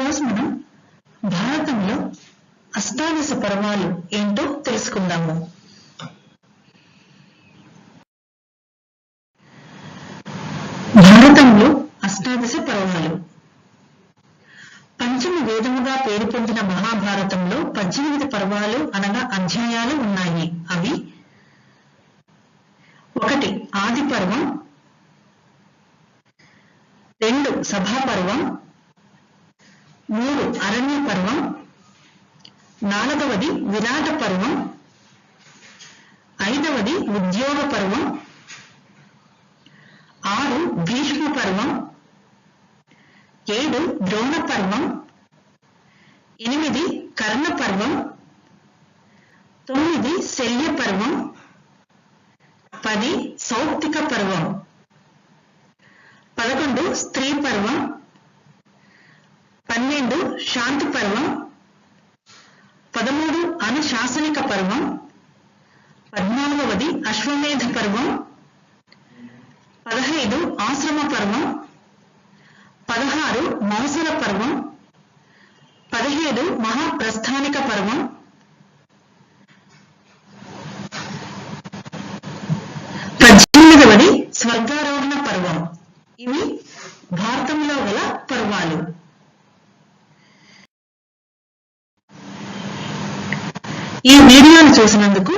ఈరోజు మనం భారతంలో అష్టాదశ పర్వాలు ఏంటో తెలుసుకుందాము. భారతంలో అష్టాదశ పర్వాలు. పంచమ వేదముగా పేరు పొందిన మహాభారతంలో పద్దెనిమిది పర్వాలు అనగా అధ్యాయాలు ఉన్నాయి. అవి ఒకటి ఆది పర్వం రెండు సభాపర్వం. మూడు అరణ్య పర్వం. నాలుగవది విరాట పర్వం. ఐదవది ఉద్యోగ పర్వం. ఆరు భీష్మ పర్వం. ఏడు ద్రోణ పర్వం. ఎనిమిది కర్ణ పర్వం. తొమ్మిది శల్య పర్వం. పది సౌప్తిక పర్వం. పదకొండు స్త్రీ పర్వం. శాంతి పర్వం పదమూడు అనుశాసనిక పర్వం పద్నాలుగవది అశ్వమేధ పర్వం పదహైదు ఆశ్రమ పర్వం పదహారు మౌసల పర్వం పదిహేడు మహాప్రస్థానిక పర్వం పద్దెనిమిదవది స్వర్గారోహణ పర్వం. ఇవి భారతంలో గల పర్వాలు. ఈ వీడియోను చూసినందుకు